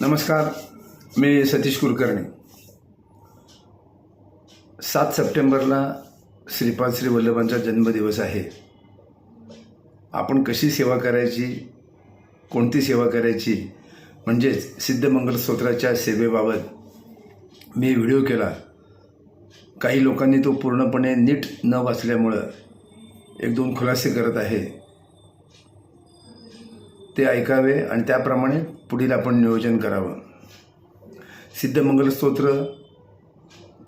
नमस्कार मी सतीश कुलकर्णी. सात सप्टेंबरला श्रीपाद श्री वल्लभांचा जन्मदिवस आहे. आपण कशी सेवा करायची कोणती सेवा करायची म्हणजेच सिद्धमंगल स्तोत्राच्या सेवेबाबत मी व्हिडिओ केला. काही लोकांनी तो पूर्णपणे नीट न वाचल्यामुळं एक दोन खुलासे करत आहे. ते ऐकावे आणि त्याप्रमाणे पुढील आपण नियोजन करावं. सिद्धमंगल स्तोत्र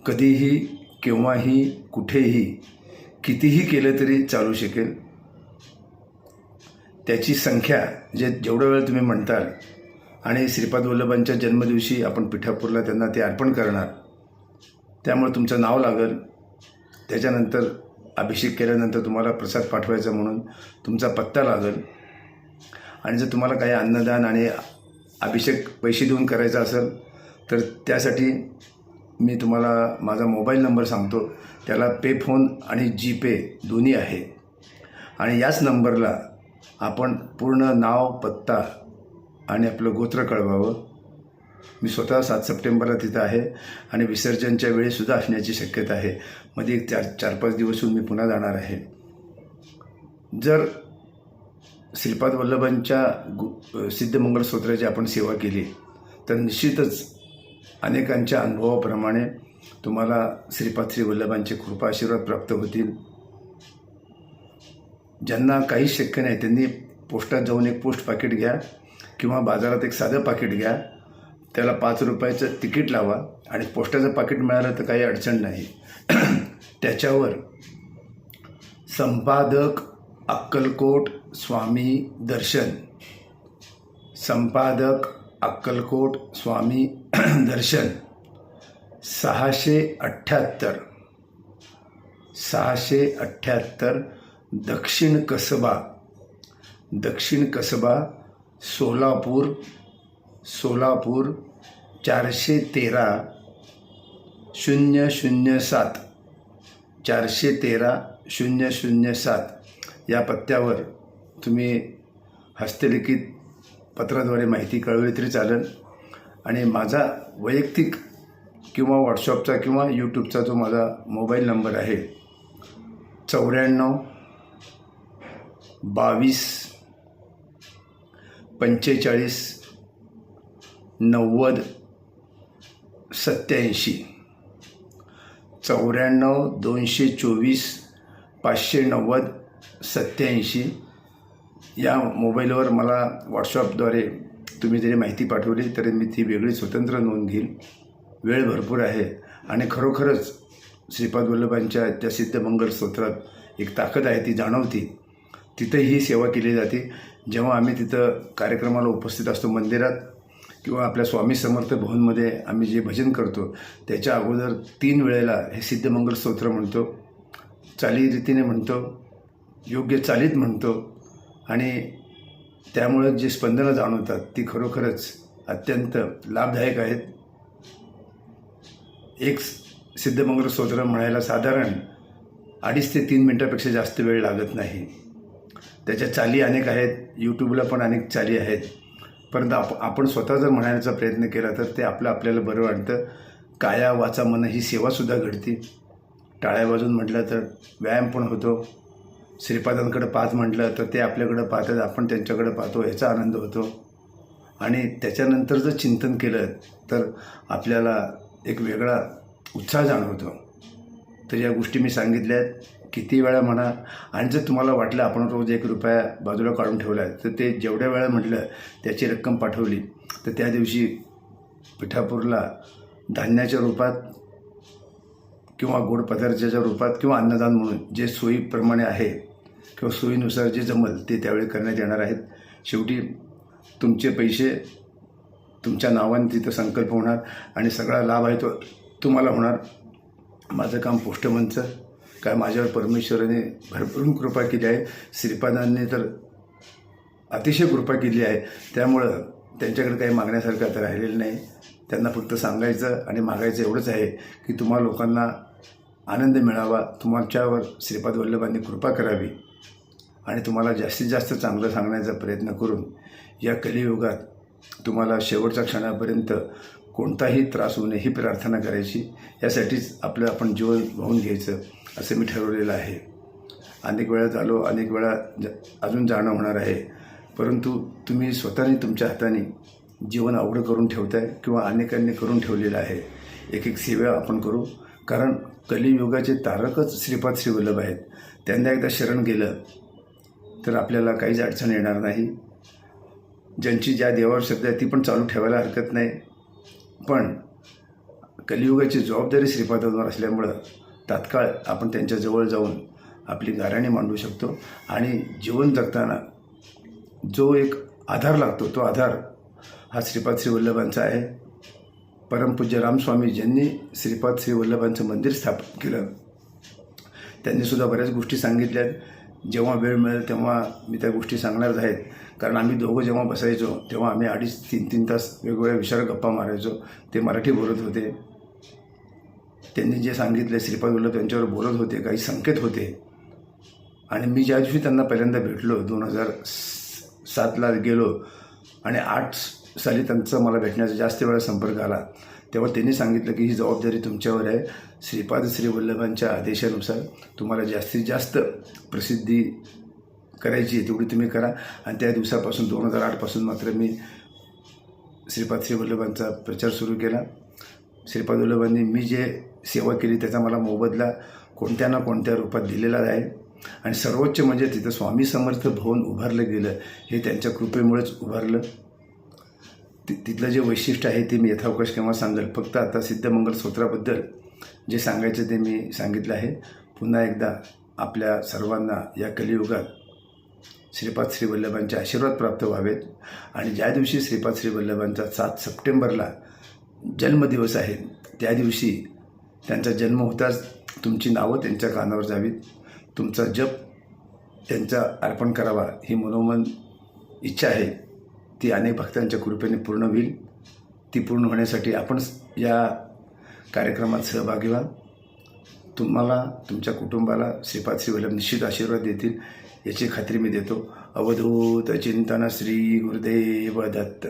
कधीही केव्हाही कुठेही कितीही केलं तरी चालू शकेल. त्याची संख्या जे जेवढा वेळ तुम्ही म्हणताल आणि श्रीपाद वल्लभांच्या जन्मदिवशी आपण पिठापूरला त्यांना ते अर्पण करणार त्यामुळे तुमचं नाव लागेल. त्याच्यानंतर अभिषेक केल्यानंतर तुम्हाला प्रसाद पाठवायचा म्हणून तुमचा पत्ता लागेल. आणि जर तुम्हाला काही अन्नदान आणि अभिषेक पैसे देऊन करायचा असेल तर त्यासाठी मी तुम्हाला माझा मोबाईल नंबर सांगतो. त्याला पे फोन आणि जी पे दोन्ही आहे. आणि याच नंबरला आपण पूर्ण नाव पत्ता आणि आपलं गोत्र कळवावं. मी स्वतः सात सप्टेंबरला तिथं आहे आणि विसर्जनच्या वेळीसुद्धा असण्याची शक्यता आहे. मध्ये एक चार चार पाच दिवस होऊन मी पुन्हा जाणार आहे. जर श्रीपाद वल्लभांच्या गु सिद्धमंगल स्तोत्राची आपण सेवा केली. तर निश्चितच अनेकांच्या अनुभवाप्रमाणे तुम्हाला श्रीपाद श्री वल्लभांचे कृपा आशीर्वाद प्राप्त होतील. ज्यांना काही शक्य नाही त्यांनी पोस्टात जाऊन एक पोस्ट पाकिट घ्या किंवा बाजारात एक साधं पाकिट घ्या. त्याला पाच रुपयाचं तिकीट लावा आणि पोस्टाचं पाकिट मिळालं तर काही अडचण नाही. त्याच्यावर संपादक अक्कलकोट स्वामी दर्शन. संपादक अक्कलकोट स्वामी दर्शन. सहाशे अठ्ठ्याहत्तर. सहाशे अठ्ठ्याहत्तर दक्षिण कसबा. दक्षिण कसबा सोलापूर. सोलापूर चारशे तेरा. शून्य शून्य सात. चारशे तेरा शून्य शून्य सात. या पत्त्यावर तुम्ही हस्तलिखित पत्राद्वारे माहिती कळवली तरी चालेल. आणि माझा वैयक्तिक किंवा व्हॉट्सअपचा किंवा यूट्यूबचा जो माझा मोबाईल नंबर आहे चौऱ्याण्णव बावीस पंचेचाळीस नव्वद सत्याऐंशी चौऱ्याण्णव दोनशे चोवीस पाचशे नव्वद सत्याऐंशी या मोबाईलवर मला व्हॉट्सअपद्वारे तुम्ही जरी माहिती पाठवली तरी मी ती वेगळी स्वतंत्र नोंद घेईल. वेळ भरपूर आहे आणि खरोखरच श्रीपाद वल्लभांच्या त्या सिद्धमंगल स्तोत्रात एक ताकद आहे ती जाणवती. तिथं ही सेवा केली जाते. जेव्हा आम्ही तिथं कार्यक्रमाला उपस्थित असतो मंदिरात किंवा आपल्या स्वामी समर्थ भवनमध्ये आम्ही जे भजन करतो त्याच्या अगोदर तीन वेळेला हे सिद्धमंगल स्तोत्र म्हणतो. चालीरीतीने म्हणतो. योग्य चालीत म्हणतो. आणि त्यामुळं जे स्पंदनं जाणवतात ती खरोखरच अत्यंत लाभदायक आहेत. एक सिद्धमंगल स्तोत्र म्हणायला साधारण अडीच ते तीन मिनटापेक्षा जास्त वेळ लागत नाही. त्याच्या चाली अनेक आहेत यूट्यूबला पण अनेक चाली आहेत. परंतु आप आपण स्वतः जर म्हणायचा प्रयत्न केला तर ते आपलं आपल्याला बरं वाटतं. काया वाचा मन ही सेवासुद्धा घडते. टाळ्या वाजून म्हटलं तर व्यायाम पण होतो. श्रीपादांकडं पाहत म्हटलं तर ते आपल्याकडं पाहतात आपण त्यांच्याकडं पाहतो याचा आनंद होतो. आणि त्याच्यानंतर जर चिंतन केलं तर आपल्याला एक वेगळा उत्साह जाणवतो. तर या गोष्टी मी सांगितल्या आहेत. किती वेळा म्हणा आणि जर तुम्हाला वाटलं आपण रोज एक रुपया बाजूला काढून ठेवला आहे तर ते जेवढ्या वेळा म्हटलं त्याची रक्कम पाठवली. तर त्या दिवशी पिठापूरला धान्याच्या रूपात किंवा गोड पदार्थाच्या रूपात किंवा अन्नदान म्हणून जे सोयीप्रमाणे आहे किंवा सोयीनुसार जे जमल ते त्यावेळी करण्यात येणार आहेत. शेवटी तुमचे पैसे तुमच्या नावाने तिथं संकल्प होणार आणि सगळा लाभ आहे तो तुम्हाला होणार. माझं काम पोस्टमनचं काय माझ्यावर परमेश्वराने भरभरून कृपा केली आहे. श्रीपादांनी तर अतिशय कृपा केली आहे. त्यामुळं त्यांच्याकडे काही मागण्यासारखं आता राहिलेलं नाही. त्यांना फक्त सांगायचं आणि मागायचं एवढंच आहे की तुम्हा लोकांना आनंद मिळावा. तुमच्यावर श्रीपाद वल्लभांनी कृपा करावी. आणि तुम्हाला जास्तीत जास्त चांगलं सांगण्याचा प्रयत्न करून या कलियुगात तुम्हाला शेवटच्या क्षणापर्यंत कोणताही त्रास होऊ नये ही प्रार्थना करायची. यासाठीच आपलं आपण जीवन वाहून घ्यायचं असं मी ठरवलेलं आहे. अनेक वेळा झालो अनेक वेळा ज अजून जाणं होणार आहे. परंतु तुम्ही स्वतःने तुमच्या हाताने जीवन अवघड करून ठेवताय किंवा अनेकांनी करून ठेवलेलं आहे. एक एक सेवा आपण करू. कारण कलियुगाचे तारकच श्रीपाद श्रीवल्लभ आहेत. त्यांना एकदा शरण गेलं तर आपल्याला काहीच अडचण येणार नाही. ज्यांची ज्या देवावर श्रद्धा आहे ती पण चालू ठेवायला हरकत नाही. पण कलियुगाची जबाबदारी श्रीपादांवर असल्यामुळं तात्काळ आपण त्यांच्याजवळ जाऊन आपली गाराणी मांडू शकतो आणि जीवन जगताना जो एक आधार लागतो तो आधार हा श्रीपाद श्री वल्लभांचा आहे. परमपूज्य रामस्वामी ज्यांनी श्रीपाद श्री वल्लभांचं मंदिर स्थापित केलं त्यांनीसुद्धा बऱ्याच गोष्टी सांगितल्या आहेत जेव्हा वेळ मिळेल तेव्हा मी त्या गोष्टी सांगणारच आहेत. कारण आम्ही दोघं जेव्हा बसायचो तेव्हा आम्ही अडीच तीन तीन तास वेगवेगळ्या विषयावर गप्पा मारायचो. ते मराठी बोलत होते. त्यांनी जे सांगितले श्रीपाद वल्लभ त्यांच्यावर बोलत होते काही संकेत होते. आणि मी ज्या दिवशी त्यांना पहिल्यांदा भेटलो दोन हजार सातला गेलो आणि आठ साली त्यांचा मला भेटण्याचा जास्त वेळा संपर्क आला तेव्हा त्यांनी सांगितलं की ही जबाबदारी तुमच्यावर आहे. श्रीपाद श्रीवल्लभांच्या आदेशानुसार तुम्हाला जास्तीत जास्त प्रसिद्धी करायची आहे तेवढी तुम्ही करा. आणि त्या दिवसापासून दोन हजार आठपासून मात्र मी श्रीपाद श्रीवल्लभांचा प्रचार सुरू केला. श्रीपाद वल्लभांनी मी जे सेवा केली त्याचा मला मोबदला कोणत्या ना कोणत्या रूपात दिलेला आहे. आणि सर्वोच्च म्हणजे तिथं स्वामी समर्थ भवन उभारलं गेलं. हे त्यांच्या कृपेमुळेच उभारलं. ति तिथलं जे वैशिष्ट्य आहे ते मी यथावकाश केव्हा सांगेल. फक्त आता सिद्धमंगल स्तोत्राबद्दल जे सांगायचं ते मी सांगितलं आहे. पुन्हा एकदा आपल्या सर्वांना या कलियुगात श्रीपाद श्री वल्लभांचे आशीर्वाद प्राप्त व्हावेत. आणि ज्या दिवशी श्रीपाद श्री वल्लभांचा सात सप्टेंबरला जन्मदिवस आहे त्या दिवशी त्यांचा जन्म होताच तुमची नावं त्यांच्या कानावर जावीत. तुमचा जप त्यांचा अर्पण करावा ही मनोमन इच्छा आहे. ती अनेक भक्तांच्या कृपेने पूर्ण होईल. ती पूर्ण होण्यासाठी आपण या कार्यक्रमात सहभागी व्हा तुम्हाला तुमच्या कुटुंबाला श्रीपाद श्री वल्लभ निश्चित आशीर्वाद देतील याची खात्री मी देतो. अवधूत चिंतन श्री गुरुदेव दत्त.